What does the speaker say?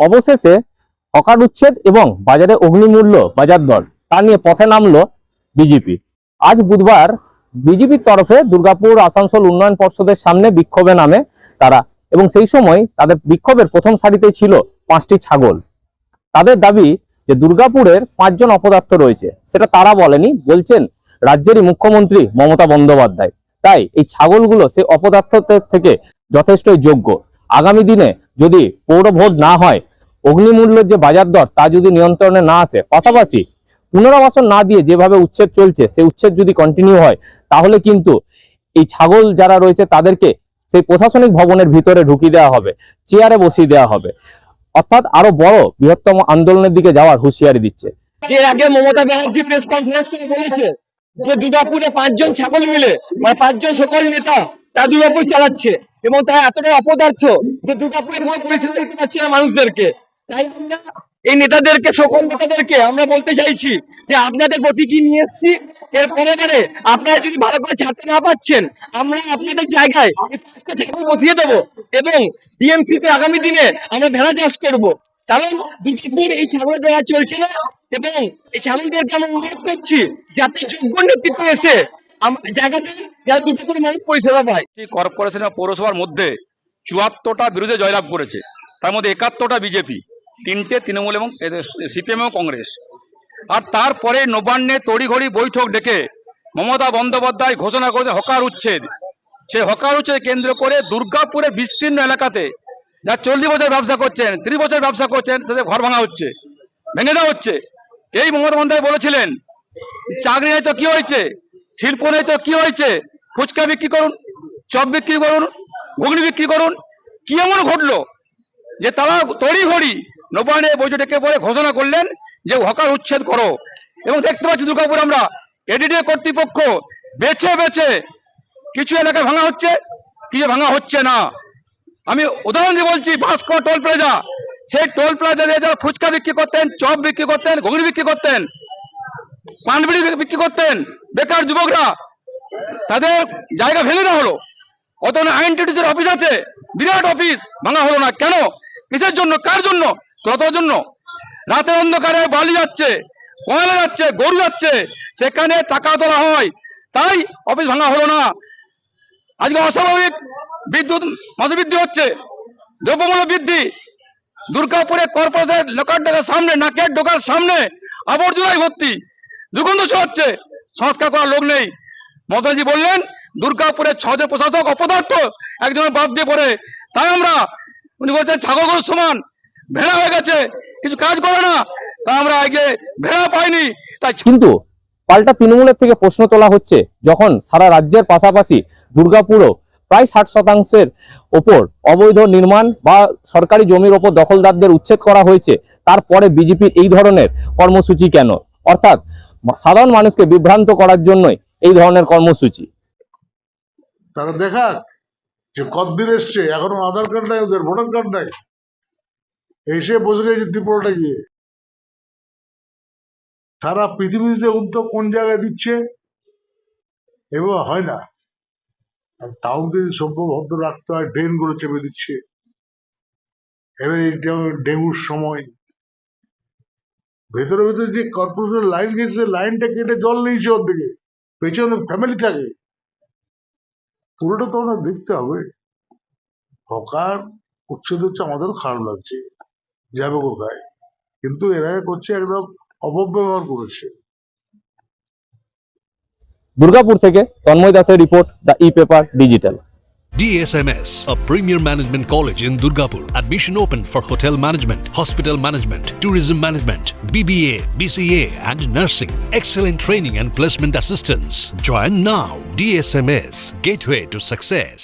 অবশেষে হকার উচ্ছেদ এবং বাজারে অগ্নিমূল্য বাজার দর, তা নিয়ে পথে নামলো বিজেপি। আজ বুধবার বিজেপির তরফে দুর্গাপুর আসানসোল উন্নয়ন পর্ষদের সামনে বিক্ষোভে নামে তারা এবং সেই সময় তাদের বিক্ষোভের প্রথম সারিতে ছিল পাঁচটি ছাগল। তাদের দাবি যে দুর্গাপুরের পাঁচজন অপদার্থ রয়েছে, সেটা তারা বলেনি, বলছেন রাজ্যেরই মুখ্যমন্ত্রী মমতা বন্দ্যোপাধ্যায়। তাই এই ছাগলগুলো সেই অপদার্থদের থেকে যথেষ্টই যোগ্য। আগামী দিনে যদি পৌর ভোট না হয় অগ্নিমূল্যের যে বাজার দর, তা যদি নিয়ন্ত্রণে না আসে, পাশাপাশি পুনরাবাসন না দিয়ে যেভাবে উচ্ছেদ চলছে, সেই উচ্ছেদ যদি কন্টিনিউ হয়, তাহলে কিন্তু এই ছাগল যারা রয়েছে, তাদেরকে সেই প্রশাসনিক ভবনের ভিতরে ঢুকিয়ে দেওয়া হবে চেয়ারে বসিয়ে দেওয়া হবে। অর্থাৎ আরও বড় বৃহত্তম আন্দোলনের দিকে যাওয়ার হুঁশিয়ারি দিচ্ছে। এর আগে মমতা ব্যানার্জি প্রেস কনফারেন্স করে বলেছে যে দুর্গাপুরে পাঁচজন ছাগল মিলে মানে পাঁচজন সকল নেতা তা দুর্গাপুর চালাচ্ছে এবং তারা এতটাই অপদার্থ যে দুর্গাপুরের কোনো পরিষেবা দিতে পারছে না মানুষদেরকে। তাই আমরা এই নেতাদেরকে সকল নেতাদেরকে আমরা বলতে চাইছি যে আপনাদের প্রতি কি নিয়ে এসছি? এর পরে পরে আপনারা যদি ভালো করে ছাড়তে না পারছেন আমরা আপনাদের জায়গায় ছাগল বসিয়ে দেবো এবং ডিএমসি তে আগামী দিনে আমরা ভেড়া চাষ করব। কারণ দুর্গাপুর এই ছাগলের জায়গা চলছে না এবং এই ছাগলদেরকে আমরা অনুরোধ করছি যাতে যোগ্য নেতৃত্ব এসে জায়গাতে যারা দুর্গাপুর মানুষ পরিষেবা পায়। কর্পোরেশন পৌরসভার মধ্যে চুয়াত্তরটা বিরুদ্ধে জয়লাভ করেছে। তার মধ্যে একাত্তরটা বিজেপি। তিনটে তৃণমূল এবং সিপিএম এবং কংগ্রেস। আর তারপরে নবান্নে তড়িঘড়ি বৈঠক ডেকে মমতা বন্দ্যোপাধ্যায় ঘোষণা করেছে হকার উচ্ছেদ। সেই হকার উচ্ছেদ কেন্দ্র করে দুর্গাপুরে বিস্তীর্ণ এলাকাতে যা চল্লিশ বছর ব্যবসা করছেন, ত্রিশ বছর ব্যবসা করছেন, তাদের ঘর ভাঙা হচ্ছে, ভেঙে দেওয়া হচ্ছে। এই মমতা বন্দ্যোপাধ্যায় বলেছিলেন, চাকরি নেই তো কি হয়েছে? শিল্প নেই তো কি হয়েছে? ফুচকা বিক্রি করুন, চপ বিক্রি করুন, ঘুগনি বিক্রি করুন, কি এমন ঘটলো? যে তারা তড়ি ঘড়ি নবান্নে বৈঠকে পরে ঘোষণা করলেন যে হকার উচ্ছেদ করো। এবং দেখতে পাচ্ছি দুর্গাপুর আমরা এডিডিএ কর্তৃপক্ষ বেছে বেছে কিছু এলাকা ভাঙা হচ্ছে, কিছু ভাঙা হচ্ছে না। আমি উদাহরণ দিয়ে বলছি, ভাস্কর টোল প্লাজা, সেই টোল প্লাজা দিয়ে যারা ফুচকা বিক্রি করতেন, চপ বিক্রি করতেন, ঘুগনি বিক্রি করতেন, পানবিড়ি বিক্রি করতেন, বেকার যুবকরা, তাদের জায়গা ভেঙে না হলো। অত আইন অফিস আছে, বিরাট অফিস, ভাঙা হলো না। কেন? কিসের জন্য? কার জন্য? ততর জন্য রাতে অন্ধকারে বালি যাচ্ছে, কয়লা যাচ্ছে, গরু যাচ্ছে, সেখানে টাকা তোলা হয়। তাই অফিস ভাঙা হলো না। আজকে অস্বাভাবিক বিদ্যুৎ মাসবৃদ্ধি হচ্ছে, দ্রব্যমূল্য বৃদ্ধি। দুর্গাপুরে কর্পোরেশন লোকার ডোকার সামনে, নাকের ডোকার সামনে আবর্জনায় ভর্তি। দুর্গন্ধ ছড়াচ্ছে, সংস্কার করার লোক নেই। মমতাজি বললেন, দুর্গাপুরের ছজন প্রশাসক অপদার্থ, একজনের বাদ দিয়ে পড়ে। তাই আমরা, উনি বলছেন ছাগল সমান। ভেড়া হয়ে গেছে কিছু কাজ করে না। তাই আমরা আগে ভেড়া পাইনি। তাই কিন্তু পাল্টা তৃণমূলের থেকে প্রশ্ন তোলা হচ্ছে যখন সারা রাজ্যের পাশাপাশি দুর্গাপুরও প্রায় ষাট শতাংশের ওপর অবৈধ নির্মাণ বা সরকারি জমির ওপর দখলদারদের উচ্ছেদ করা হয়েছে তারপরে বিজেপির এই ধরনের কর্মসূচি কেন? অর্থাৎ সাধারণ মানুষকে বিভ্রান্ত করার জন্যই এই ধরনের কর্মসূচি। তারা দেখাক যে কতদিন এসছে এখনও আধার কার্ড নাই ওদের ভোটার কার্ড নাই। এসে বসে গেছে ত্রিপুরাটা গিয়ে। সারা পৃথিবীতে উদ্যোগ কোন জায়গায় দিচ্ছে? এবার হয় না। আর যদি সভ্য ভদ্র রাখতে হয় ড্রেনগুলো চেপে দিচ্ছে। এবার এই ডেঙ্গুর সময়। ভেতরে ভেতরে যে কর্পোরেশনের লাইন গেছে লাইনটা কেটে জল নিয়েছে ওর দিকে। পেছনে ফ্যামিলি থাকে। পুরোটা তো আমরা দেখতে হবে। হকার উচ্ছেদ হচ্ছে, আমাদেরও খারাপ লাগছে। যাবে কোথায় কিন্তু এরা করছে একদম অপব্যবহার করেছে দুর্গাপুর থেকে তন্ময় দাসের report the E paper digital DSMS, a premier management college in Durgapur. Admission open for hotel management, hospital management, tourism management, BBA, BCA, and nursing. Excellent training and placement assistance. Join now. DSMS, gateway to success.